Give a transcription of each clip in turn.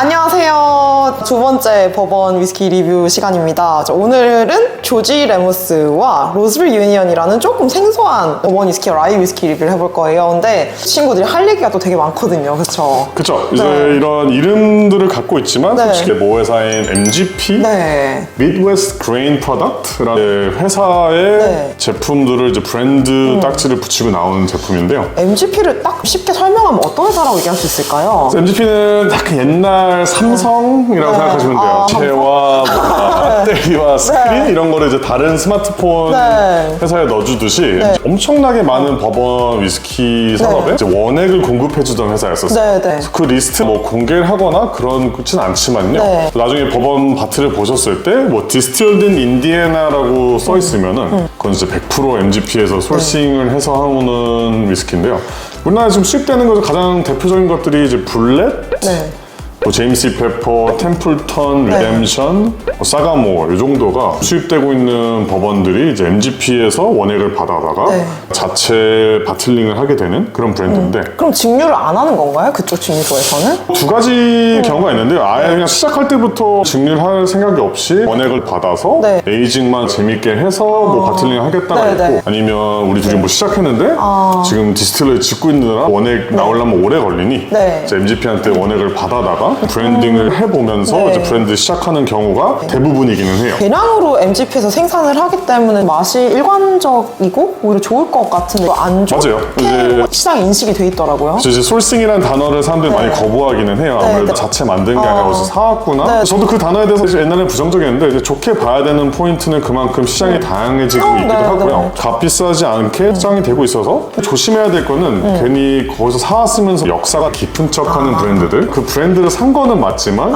안녕하세요. 두 번째 법원 위스키 리뷰 시간입니다. 자, 오늘은 조지 레무스와 로즈빌 유니언이라는 조금 생소한 법원 위스키 라이 위스키 리뷰를 해볼 거예요. 근데 친구들이 할 얘기가 또 되게 많거든요. 그렇죠? 그쵸. 이제 네. 이런 이름들을 갖고 있지만 네. 솔직히 모 회사인 MGP 네. Midwest Grain Product라는 회사의 네. 제품들을 이제 브랜드 딱지를 붙이고 나오는 제품인데요. MGP를 딱 쉽게 설명하면 어떤 회사라고 얘기할 수 있을까요? MGP는 약간 옛날 삼성이라고 네. 생각하시면 돼요. 아, 제와 뭐 배터리와 스크린 이런 거를 이제 다른 스마트폰 네. 회사에 넣어주듯이 엄청나게 많은 버번 위스키 산업에 네. 이제 원액을 공급해주던 회사였었어요. 네, 네. 그래서 그 리스트 뭐 공개를 하거나 그런진 않지만요. 네. 나중에 법원 바트를 보셨을 때 뭐 디스틸드 인 인디애나라고 써 있으면은 음. 그건 이제 100% MGP에서 소싱을 해서 하는 위스키인데요. 우리나라에 지금 수입되는 것중 가장 대표적인 것들이 이제 블렛, 네. 뭐 제임스 이 페퍼, 템플턴, 네. 리뎀션, 뭐 사가모 이 정도가 수입되고 있는 법원들이 이제 MGP에서 원액을 받아다가 네. 자체 바틀링을 하게 되는 그런 브랜드인데 그럼 증류를 안 하는 건가요? 그쪽 증류소에서는? 두 가지 경우가 있는데요. 아예 그냥 시작할 때부터 증류를 할 생각이 없이 원액을 받아서 네. 에이징만 재밌게 해서 뭐 바틀링을 하겠다가 네, 있고 네. 아니면 우리 둘이 뭐 시작했는데 지금 디스틸러를 짓고 있느라 원액 나오려면 오래 걸리니 네. 이제 MGP한테 원액을 받아다가 브랜딩을 해보면서 네. 이제 브랜드 시작하는 경우가 대부분이기는 해요. 대량으로 MGP에서 생산을 하기 때문에 맛이 일관적이고 오히려 좋을 것 같은데 안 좋게 맞아요. 이제- 시장 인식이 돼 있더라고요. 그래서 이제 솔싱이라는 단어를 사람들이 많이 거부하기는 해요. 아무래도 네. 자체 만든 게 아니라 어. 어디서 사왔구나. 네. 저도 그 단어에 대해서 이제 옛날에 부정적이었는데 이제 좋게 봐야 되는 포인트는 그만큼 시장이 다양해지고 어, 있기도 네, 하고요. 네. 값비싸지 않게 시장이 되고 있어서 조심해야 될 거는 괜히 거기서 사왔으면서 역사가 깊은 척하는 브랜드들. 그 브랜드를 산 거는 맞지만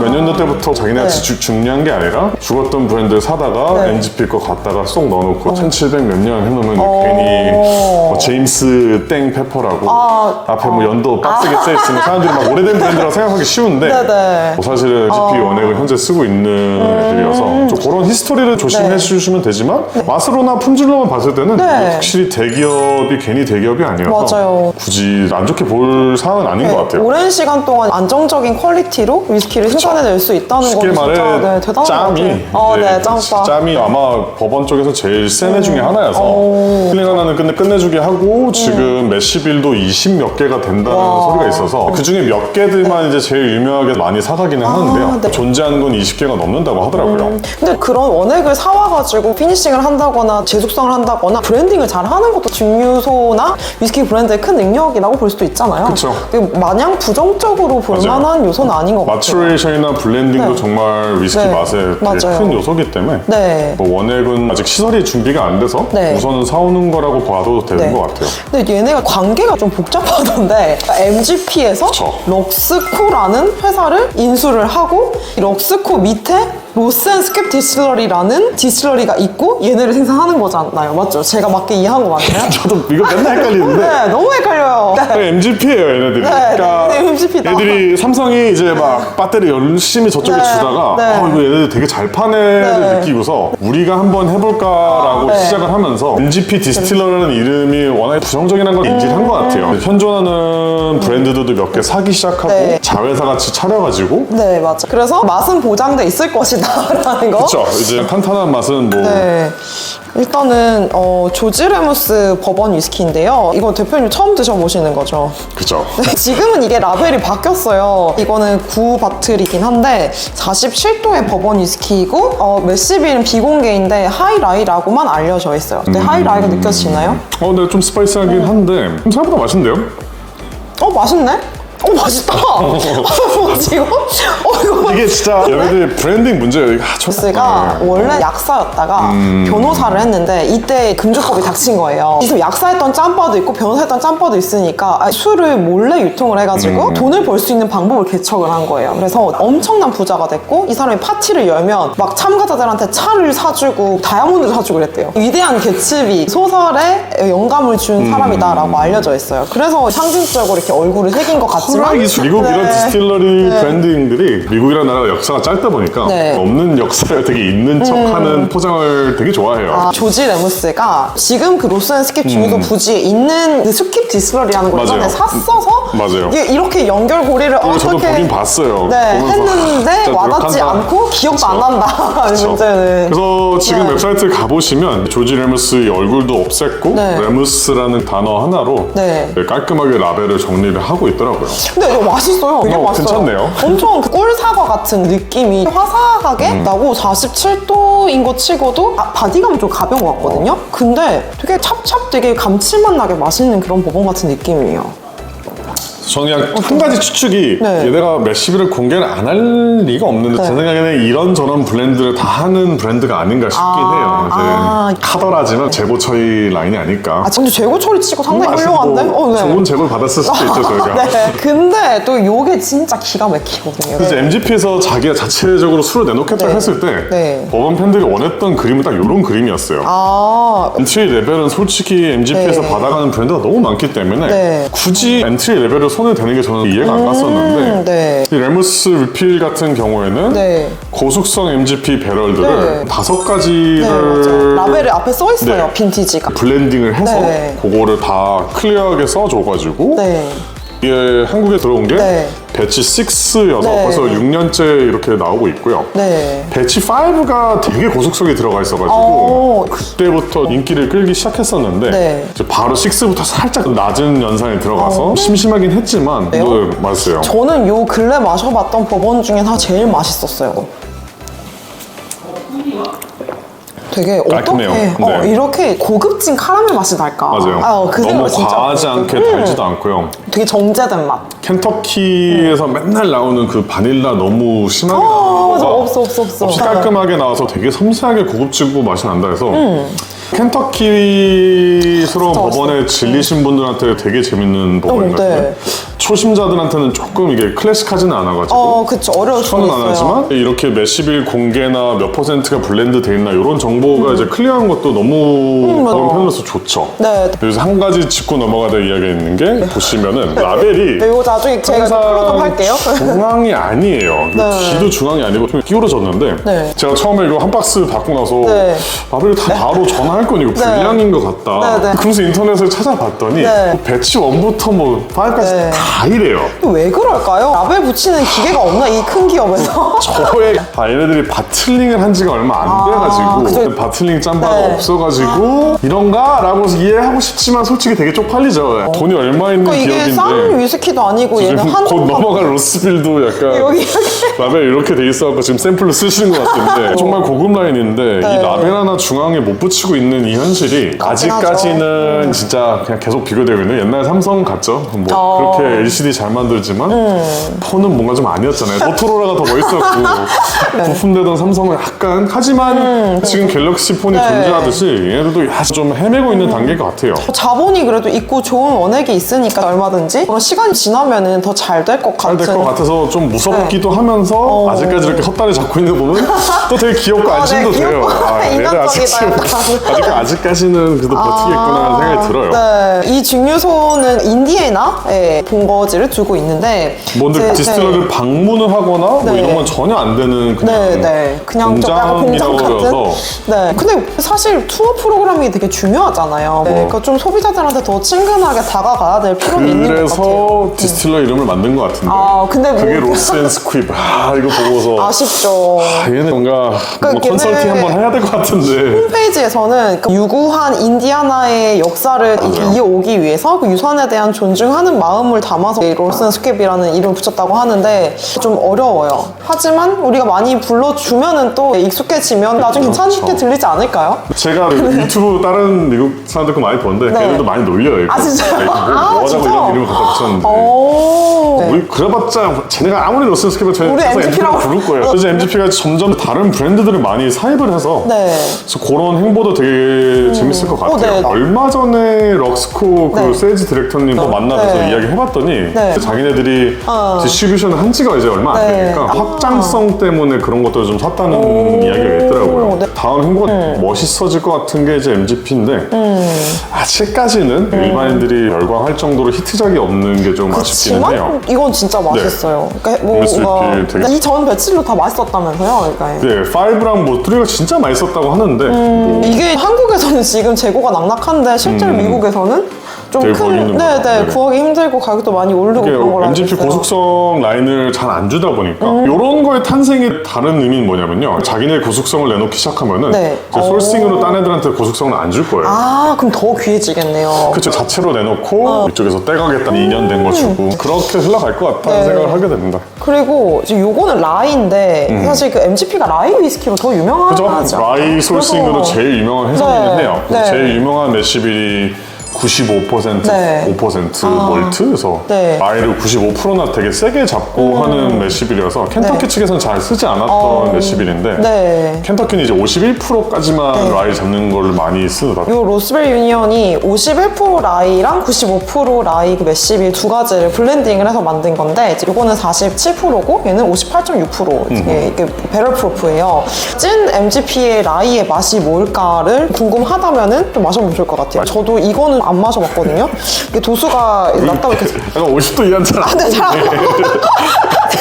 그몇 년도 때부터 자기네가 네. 주- 중요한 게 아니라 죽었던 브랜드를 사다가 네. NGP 거 갖다가 쏙 넣어놓고 1700 몇 년 해놓으면 어. 괜히 뭐 제임스 땡 페퍼라고 아. 앞에 뭐 연도 빡세게 써 있으면 사람들이 막 오래된 브랜드라고 생각하기 쉬운데 네네. 어. 뭐 사실은 GP 원액을 현재 쓰고 있는 애들이어서 좀 그런 히스토리를 조심해 음. 네. 주시면 되지만 맛으로나 품질로만 봤을 때는 네. 확실히 대기업이 괜히 대기업이 아니어서 맞아요. 굳이 안 좋게 볼 사항은 아닌 것 같아요. 오랜 시간 동안 안정적인 퀄리티로 위스키를 생산해낼 수 있다는 쉽게 건 진짜 말해 네, 대단한 것 짬이 같아요. 어, 이제 네, 짬바. 짬이 아마 법원 쪽에서 제일 센 애 중에 하나여서 오. 힐링 하나는 끝내 끝내주게 하고 지금 메시빌도 20 몇 개가 된다는 와. 소리가 있어서 그 중에 몇 개들만 이제 제일 유명하게 많이 사가기는 하는데요 네. 존재하는 건 20개가 넘는다고 하더라고요 근데 그런 원액을 사와가지고 피니싱을 한다거나 재숙성을 한다거나 브랜딩을 잘 하는 것도 증류소나 위스키 브랜드의 큰 능력이라고 볼 수도 있잖아요. 그쵸. 마냥 부정적으로 볼 맞아요. 만한 요소는 아닌 것 같아요. 마추레이션이나 블렌딩도 네. 정말 위스키 네. 되게 맞아요. 큰 요소기 때문에 네. 뭐 원액은 아직 시설이 준비가 안 돼서 네. 우선은 사오는 거라고 봐도 되는 네. 것 같아요 근데 얘네가 관계가 좀 복잡하던데 MGP에서. 럭스코라는 회사를 인수를 하고 이 럭스코 밑에 로스앤스캡 디스러리라는 디스러리가 있고 얘네를 생산하는 거잖아요 맞죠? 제가 맞게 이해한 거 맞나요? 저도 이거 맨날 헷갈리는데 네 너무 헷갈려요 네. MGP예요, 얘네들이. 그러니까 네, 네, MGP 다. 얘들이 삼성이 이제 막 배터리 열심히 저쪽에 네, 주다가 네. 어, 이거 얘네들 되게 잘 파네를 네. 느끼고서 우리가 한번 해볼까라고 아, 네. 시작을 하면서 MGP 디스틸러라는 이름이 워낙 부정적이라는 걸 인지한 것 같아요. 현존하는 브랜드들도 몇 개 사기 시작하고 네. 자회사 같이 차려가지고 네 맞죠 그래서 맛은 보장돼 있을 것이다 라는 거 그쵸 이제 탄탄한 맛은 뭐 네. 일단은 어, 조지 레무스 버번 위스키인데요. 이거 대표님 처음 드셔보시는 거죠? 그쵸 네, 지금은 이게 라벨이 바뀌었어요. 이거는 9바틀이긴 한데 47도의 버번 위스키이고 어, 메시빌은 비공개인데 하이라이라고만 알려져 있어요. 근데 하이라이가 느껴지나요? 어, 근데 좀 스파이시하긴 한데 생각보다 맛있는데요? 어 맛있네? 어 맛있다. 뭐지 이거? 어 이거 이게 진짜 얘네들 브랜딩 문제예요. 이거 아, 저- 스가 네. 원래 약사였다가 변호사를 했는데 이때 금주법이 닥친 거예요. 지금 약사했던 짬바도 있고 변호사했던 짬바도 있으니까 아, 술을 몰래 유통을 해가지고 돈을 벌 수 있는 방법을 개척을 한 거예요. 그래서 엄청난 부자가 됐고 이 사람이 파티를 열면 막 참가자들한테 차를 사주고 다이아몬드를 사주고 그랬대요. 위대한 개츠비 소설에 영감을 준 사람이다라고 알려져 있어요. 그래서 상징적으로 이렇게 얼굴을 새긴 것 같 지만 이 미국 이런 네. 디스틸러리들이 브랜딩들이 미국이라는 나라가 역사가 짧다 보니까 네. 없는 역사를 되게 있는 척하는 포장을 되게 좋아해요. 아, 조지 레무스가 지금 그 로스 앤 스킵 중에서 부지에 있는 그 스킵 디스러리라는 걸 음. 맞아요. 전에 샀어서 맞아요. 이게 이렇게 연결고리를 그리고 저도 어떻게 보긴 봤어요. 네, 보면서 했는데 진짜 와닿지 노력한다. 않고 기억도 안 난다. 그쵸. 문제는. 그래서 지금 네. 웹사이트를 가보시면 조지 레무스의 얼굴도 없앴고 네. 레무스라는 단어 하나로 네. 깔끔하게 라벨을 정리를 하고 있더라고요. 근데 이거 맛있어요. 되게 어, 맛있어요. 괜찮네요. 엄청 그 꿀사과 같은 느낌이 화사하게 음. 나고 47도인 것 치고도 아, 바디감이 좀 가벼운 것 같거든요. 어. 근데 되게 찹찹 되게 감칠맛 나게 맛있는 그런 버번 같은 느낌이에요. 저는 그냥 한 가지 추측이 네. 얘네가 메시비를 공개를 안 할 리가 없는데 제 생각에는 이런 저런 블렌드를 다 하는 브랜드가 아닌가 싶긴 아, 해요. 이제 아. 카더라지만 재고 처리 라인이 아닐까. 아, 근데 재고 처리 치고 상당히 사실 훌륭한데? 뭐 어, 네. 좋은 재고를 받았을 수도 있죠 저희가. 네. 근데 또 요게 진짜 기가 막히거든요. 그래서 MGP에서 자기가 자체적으로 술을 내놓겠다고 네. 했을 때 네. 법원 팬들이 원했던 그림은 딱 이런 그림이었어요. 아, 엔트리 레벨은 솔직히 MGP에서 네. 받아가는 브랜드가 너무 많기 때문에 네. 굳이 엔트리 레벨을 손에 대는 게 저는 이해가 안 갔었는데 네. 이 레무스 리필 같은 경우에는 네. 고속성 MGP 배럴들을 네. 다섯 네, 가지를. 라벨에 앞에 써 있어요, 네. 빈티지가. 블렌딩을 해서 네. 그거를 다 클리어하게 써줘가지고 네. 이게 한국에 들어온 게 네. 배치 6여서 네. 벌써 6년째 이렇게 나오고 있고요. 네. 배치 5가 되게 고속성이 들어가 있어가지고 어. 그때부터 인기를 끌기 시작했었는데 네. 이제 바로 6부터 살짝 낮은 연산에 들어가서 심심하긴 했지만 왜요? 네, 맞았어요. 저는 요 근래 마셔봤던 버번 중에 하나 제일 맛있었어요. 되게 깔끔해요. 어떻게 어, 네. 이렇게 고급진 카라멜 맛이 날까? 맞아요. 아, 그 너무 진짜 과하지. 않게 음, 달지도 않고요. 되게 정제된 맛. 켄터키에서 맨날 나오는 그 바닐라 너무 심하게 아, 나오는 맞아. 거가 없어, 없어, 없어. 없이 깔끔하게 나와서 되게 섬세하게 고급지고 맛이 난다 해서 음. 켄터키스러운 진짜 법원에 질리신 분들한테 되게 재밌는 법원인 것 네. 같아요. 초심자들한테는 조금 이게 클래식하지는 않아가지고 어, 그쵸. 어려울 수 추천은 안 있어요. 하지만 이렇게 몇십일 공개나 몇 퍼센트가 블렌드 돼 있나 이런 정보가 이제 클리어한 것도 너무 음. 맞아. 법원 팬으로서 좋죠. 네. 그래서 한 가지 짚고 넘어가다 이야기가 있는 게 보시면은 라벨이 네, 이거 나중에 제가 클로즈업 할게요. 중앙이 아니에요. 네. 뒤도 중앙이 아니고 좀 끼우러졌는데 네. 제가 처음에 이거 한 박스 받고 나서 네. 라벨을 다 바로 전화할 건 이거 불량인 것 같다. 네, 네. 그래서 인터넷을 찾아봤더니 네. 뭐 배치 1부터 뭐 5까지 네. 다 이래요. 왜 그럴까요? 라벨 붙이는 기계가 없나? 이 큰 기업에서? 저의 아, 얘네들이 바틀링을 한 지가 얼마 안 아, 돼가지고 그죠. 바틀링 짬바가 네. 없어가지고 이런가? 라고 이해하고 싶지만 솔직히 되게 쪽팔리죠. 돈이 얼마 있는 그러니까 이게 기업인데 싼 위스키도 아니고 얘는 곧 넘어갈 로스빌도 약간 여기 이렇게 라벨 이렇게 돼 있어갖고 지금 샘플로 쓰시는 것 같은데 정말 고급 라인인데 네. 이 라벨 하나 중앙에 못 붙이고 있는 이 현실이 아직까지는 진짜 그냥 계속 비교되고 있는 옛날 삼성 같죠? 뭐 음. 어. 음. 그렇게 LCD 잘 만들지만 폰은 뭔가 좀 아니었잖아요. 모토로라가 더 멋있었고 부품되던 삼성은 약간 하지만 지금 갤럭시 폰이 음. 네. 존재하듯이 얘네들도 좀 헤매고 있는 단계인 것 같아요. 자본이 그래도 있고 좋은 원액이 있으니까 얼마든지 어, 시간이 지나면은 더 잘 될것잘 같은 될것 같아서 좀 무섭기도 하면서 아직까지 이렇게 헛다리 잡고 있는 거 보면 또 되게 귀엽고 어, 안심도 네, 돼요. 귀엽고 아, 얘들 아직 인간적이다, 아직 아직까지는 그래도 버티겠구나 하는 생각이 들어요. 네, 이 증류소는 인디애나에 본거지를 두고 있는데 뭔데 제- 디스틸러를 방문을 하거나 뭐 네. 이런 건 전혀 안 되는 그냥 네, 네. 그냥 공장 공장이라고. 해서 네. 근데 사실 투어 프로그램이 되게 중요하잖아요. 네, 그러니까 좀 소비자들한테 더 친근하게 다가가야 될 필요는 있는 것 같아요. 그래서 디스틸러 이름을 만든 것 같은데 아, 근데 뭐- 그게 로스 앤 스퀴브 아 이거 보고서 아쉽죠. 아, 얘네 뭔가 뭐 그러니까 컨설팅 걔네- 한번 해야 될 것 같은데 홈페이지에서는 그 유구한 인디아나의 역사를 이렇게 맞아요. 이어오기 위해서 그 유산에 대한 존중하는 마음을 담아서 이 롤슨 스캡이라는 이름을 붙였다고 하는데 좀 어려워요. 하지만 우리가 많이 불러주면은 또 익숙해지면 나중 에 괜찮게 그렇죠. 들리지 않을까요? 제가 유튜브 다른 미국 사람들 거 많이 보는데 네. 걔네도 많이 놀려요 이거 아, 진짜요? 뭐, 아, 뭐 하자고 진짜? 이런 이름을 갖다 붙였는데 오. 네. 우리 그래봤자 쟤네가 아무리 로스 스캡을 저희 우리 그래서 MGP라고 MGP라고 부를 거예요. 그래서 MGP가 점점 다른 브랜드들을 많이 사입을 해서 네. 그래서 그런 행보도 되게 재밌을 것 같아요. 어, 네. 얼마 전에 럭스코 그 네. 세일즈 디렉터님도 만나서 네. 이야기 해봤더니 네. 자기네들이 어. 디스트리뷰션을 한 지가 이제 얼마 안 네. 되니까 확장성 때문에 그런 것들을 좀 샀다는 이야기가 있더라고요. 네. 다음 행보가 멋있어질 것 같은 게 이제 MGP인데 음. 아직까지는 일반인들이 열광할 정도로 히트작이 없는 게 좀 아쉽기는 해요. 이건 진짜 맛있어요. 그러니까 MSP 뭔가 되게- 이 전 배치로 다 맛있었다면서요. 그러니까 네, 5랑 뭐 3가 진짜 맛있었다고 하는데 뭐 이게 한국에서는 지금 재고가 낙낙한데 실제로 미국에서는 좀 음. 되게 구하기 큰, 힘든 네, 거죠. 네, 네. 구하기 힘들고 가격도 많이 오르고 이게 그런 걸로 알고 MGP 있어요. 고속성 라인을 잘 안 주다 보니까 음. 이런 거의 탄생의 다른 의미는 뭐냐면요. 자기네 고속성을 내놓기 시작하면은 네. 이제 오. 솔싱으로 딴 애들한테 고속성을 안 줄 거예요. 아, 그럼 더 귀해지겠네요. 그쵸 자체로 내놓고 이쪽에서 떼가겠다 2년 된 거 주고 그렇게 흘러갈 것 같다는 음. 네. 생각을 하게 됩니다. 그리고 이제 요거는 라이인데 사실 그 MGP가 라이 위스키로 더 유명하지 음. 그죠? 않아요? 라이 소싱으로 그래서- 제일 유명한 회사이긴 네. 해요. 네. 제일 유명한 매시빌이 95% 네. 5% 몰트에서 네. 라이를 95%나 되게 세게 잡고 하는 매시빌이어서 켄터키 네. 측에서는 잘 쓰지 않았던 매시빌인데 네. 켄터키는 이제 51%까지만 라이 잡는 걸 많이 쓰더라고요. 요 로스벨 유니언이 51% 라이랑 95% 라이 그 메시빌 두 가지를 블렌딩을 해서 만든 건데 이제 요거는 47%고 얘는 58.6% 이게, 이게 배럴 프로프예요. 찐 MGP의 라이의 맛이 뭘까를 궁금하다면은 좀 마셔보면 좋을 것 같아요. 저도 이거는 안 마셔봤거든요. 이게 도수가 낮다 보니까 약간 50도 이하는 잘안 네, 잘안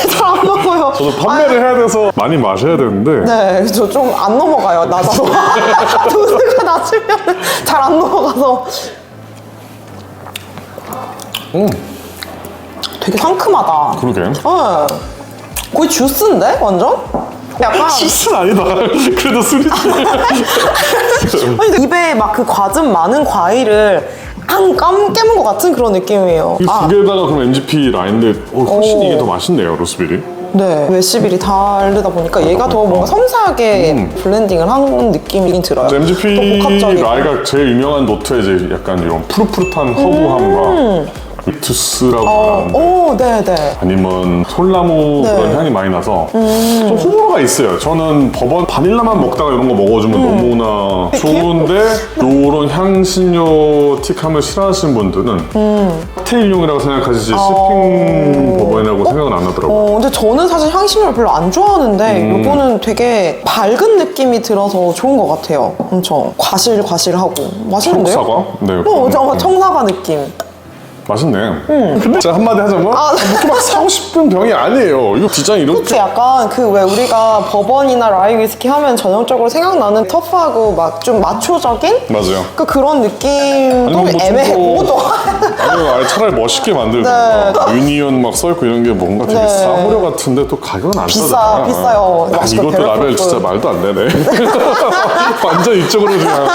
잘안 먹어요. 저도 판매를 해야 돼서 많이 마셔야 되는데 네, 저 좀 안 넘어가요, 낮아서. 도수가 낮으면 잘 안 넘어가서. 음. 되게 상큼하다. 그러게 네. 거의 주스인데, 완전? 약간. 술은 아니다. 그래도 술이지. 아니, 입에 막 그 과즙 많은 과일을 한깜 깨문 것 같은 그런 느낌이에요. 이 아, 두 개다가 그럼 MGP 라인인데 어, 훨씬 오. 이게 더 맛있네요 로스빌이. 네. 메시빌이 다르다 보니까 얘가 더 뭔가 섬세하게 블렌딩을 한 느낌이긴 들어요. 또 MGP 복합적이고. 라이가 제일 유명한 노트에 이제 약간 이런 푸릇푸릇한 허브함과 위투스라고 음. 어, 하는데 오, 네 네. 아니면 솔나무 네. 음. 그런 향이 많이 나서 좀 호불호가 있어요. 저는 버번 바닐라만 먹다가 이런 거 먹어주면 음. 너무나 좋은데 요런 향신료 틱함을 싫어하시는 분들은 음. 칵테일용이라고 생각하시지 스핑 버번이라고 생각은 안 나더라고요. 어, 근데 저는 사실 향신료를 별로 안 좋아하는데 음. 이거는 되게 밝은 느낌이 들어서 좋은 것 같아요. 엄청 과실 과실하고 맛있는데요? 청사과? 네. 어, 저 음. 청사과 느낌. 맛있네. 근데 진짜 한마디 하자면 아, 네. 이렇게 막 사고 싶은 병이 아니에요. 이거 디자인 이렇게 그치 약간 그 왜 우리가 버번이나 라이 위스키 하면 전형적으로 생각나는 터프하고 막 좀 마초적인 맞아요. 그 그런 느낌도 뭐 애매해. 좀 더- 그것도 아니 아예 차라리 멋있게 만들던가 유니언 막 써있고 이런 게 뭔가 되게 네. 싸구려 같은데 또 가격은 안 비싸, 싸잖아요. 비싸요. 아, 이것도 라벨 배고프고. 진짜 말도 안 되네. 완전 이쪽으로 그냥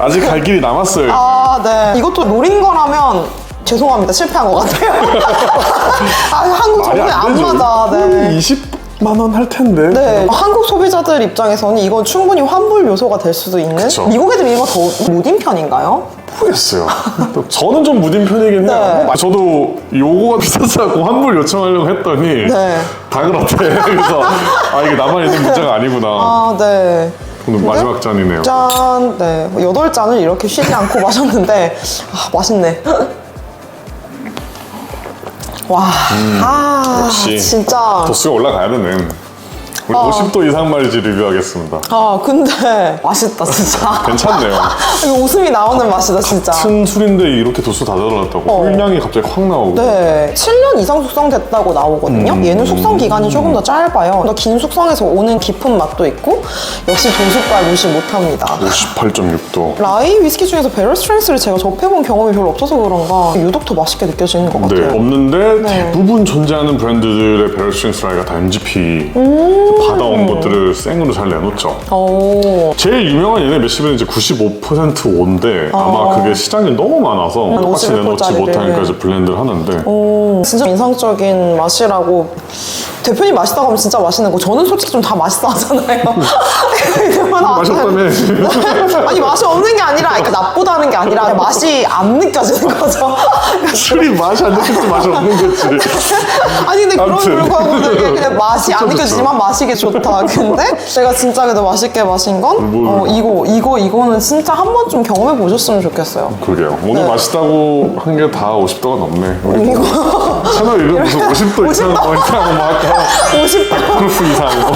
아직 갈 길이 남았어요. 아, 네. 이것도 노린 거라면 죄송합니다. 실패한 것 같아요. 아, 한국 정부에 안. 맞아. 네. 20만 원 할 텐데. 네, 한국 소비자들 입장에서는 이건 충분히 환불 요소가 될 수도 있는 그쵸. 미국 애들이 이거 더 무딘 편인가요? 모르겠어요. 또 저는 좀 무딘 편이긴 해요. 네. 저도 요거가 비싸서 환불 요청하려고 했더니 네. 다 그렇대. 그래서 아 이게 나만 있는 문제가 아니구나. 아, 네. 오늘 마지막 잔이네요. 짠, 네. 여덟 잔을 이렇게 쉬지 않고 마셨는데, 아, 맛있네. 와, 아, 음, 역시. 진짜. 도수가 올라가야 되네. 우리 어. 50도 이상 말이지 리뷰하겠습니다. 아, 근데 맛있다, 진짜. 괜찮네요. 이거 웃음이 나오는 맛이다, 진짜. 큰 술인데 이렇게 도수 다 들어갔다고 어. 꿀량이 갑자기 확 나오고 네, 7년 이상 숙성됐다고 나오거든요. 음. 얘는 숙성 기간이 조금 더 짧아요. 더 긴 숙성에서 오는 깊은 맛도 있고, 역시 도수빨 무시 못합니다. 58.6도. 라이 위스키 중에서 베럴 스트렝스를 제가 접해본 경험이 별로 없어서 그런가 유독 더 맛있게 느껴지는 것 네, 같아요. 없는데 네. 대부분 존재하는 브랜드들의 베럴 스트렝스 라이가 다 MGP 음. 받아온 것들을 생으로 잘 내놓죠. 오, 제일 유명한 얘네 메시벨은 이제 95% 온데 아마 그게 시장이 너무 많아서 똑같이 51% 내놓지 짜리를. 못하니까 이제 블렌드를 하는데 오, 진짜 인상적인 맛이라고 대표님 맛있다고 하면 진짜 맛있는 거. 저는 솔직히 좀 다 맛있어 하잖아요. 대표님 맛있다며. 아니 맛이 없는 게 아니라 그러니까 나쁘다는 게 아니라 맛이 안 느껴지는 거죠. 술이 맛이 안 느껴서 맛이 없는 거지. 아니 근데 그런 되게 그냥 맛이 안 느껴지지만 마시기 좋다. 근데 제가 진짜 그래도 맛있게 마신 건 뭐. 어, 이거 이거 이거는 진짜 한 번쯤 경험해 보셨으면 좋겠어요. 그러게요. 오늘 네. 맛있다고 한 게 다 50도가 넘네. 우리 이거 채널 이름 무슨 50도 이상 뭐 이상 뭐 아까 50% 프루프 이상 뭐.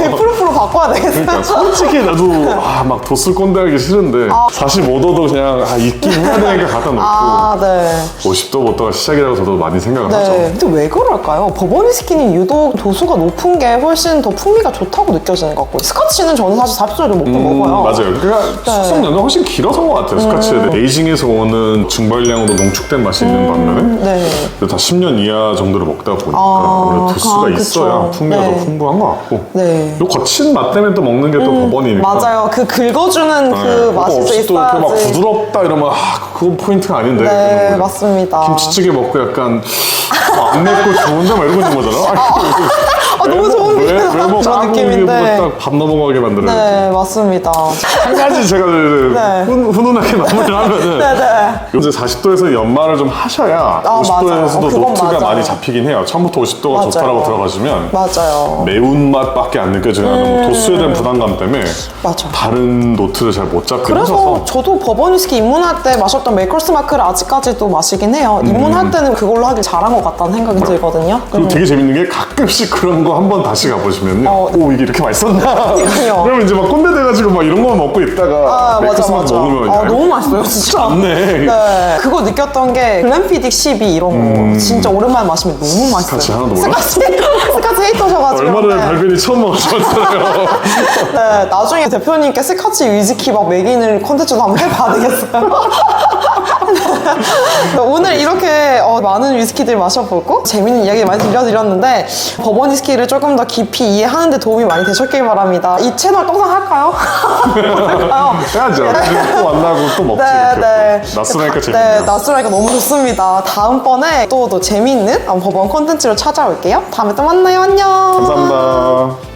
100% 바꿔야 되겠어요. 그러니까 솔직히 나도 아, 막 도술 꼰대 하기 싫은데 45도도 그냥 아, 있긴 해야 되니까 갖다 놓고 아 네. 50도부터가 시작이라고 저도 많이 생각을 하죠. 네. 근데 왜 그럴까요? 버번 위스키는 유독 도수가 높은 게 훨씬 더 풍미가 좋다고 느껴지는 것 같고 스카치는 저는 사실 40도를 못 음, 먹어요. 맞아요. 그러니까 숙성 연도가 훨씬 길어서 것 같아요. 스카치에 에이징에서 오는 증발량으로 농축된 맛이 있는 반면에 네. 다 10년 이하 정도를 먹다 보니까 아, 오히려 도수가 아, 그쵸. 있어야 풍미가 네. 더 풍부한 것 같고 네. 요 거친 맛 때문에 또 먹는 게또 버번이니까 맞아요. 그 긁어주는 그 네, 맛이 또 없이 또 이렇게 막 있어야지. 부드럽다 이러면 아 그건 포인트가 아닌데 네, 거. 맞습니다. 김치찌개 먹고 약간 아, 안 맵고 좋은데 막 이러고 있는 거잖아. 아, 너무 좋은 왜, 그런 왜 뭐, 짜고 느낌인데. 딱밥 넘어가게 만들어야지. 네, 맞습니다. 한 가지 제가 네. 훈, 훈훈하게 마무리를 하면은 네네. 이제 40도에서 연말을 좀 하셔야 아, 50도에서도 맞아요. 어, 그건 노트가 맞아요. 많이 잡히긴 해요. 처음부터 50도가 맞아요. 좋다라고 들어가시면 맞아요. 매운맛밖에 안 느껴지는 음. 도수에 대한 부담감 때문에 맞아. 다른 노트를 잘 못 잡게 그래서 하셔서 저도 버번 위스키 입문할 때 마셨던 메이커스 마크를 아직까지도 마시긴 해요. 입문할 때는 그걸로 하길 잘한 것 같다는 생각이 들거든요. 음. 그리고 음. 되게 재밌는 게 가끔씩 그런 거 한 번 다시 가보시면요. 어. 오, 이게 이렇게 맛있었나? 그러니까요. 그러면 이제 막 꼰대 돼가지고 막 이런 거 먹고 있다가 아, 맞아, 맥주스 맞아. 먹으면 아, 너무 맛있어요, 진짜. 맞네. 네. 그거 느꼈던 게 글램피딕 12 이런 거 진짜 오랜만에 마시면 너무 맛있어요. 음. 스카치 하나도 몰라? 스카치, 스카치 헤이터셔가지고. 얼마나 네. 발견이 처음 먹으셨어요. 네, 나중에 대표님께 스카치 위스키 막 먹이는 콘텐츠도 한번 해봐야 되겠어요. 네, 오늘 이렇게 어, 많은 위스키들 마셔보고 재밌는 이야기 많이 들려드렸는데 버번 위스키를 조금 더 깊이 이해하는 데 도움이 많이 되셨길 바랍니다. 이 채널 똥상 할까요? 할까요? 해야죠. 또 만나고 또 먹지. 네, 이렇게. 네. 낯설으니까 네, 재밌네요. 낯설으니까 너무 좋습니다. 다음번에 또더 재미있는 버번 콘텐츠로 찾아올게요. 다음에 또 만나요. 안녕. 감사합니다.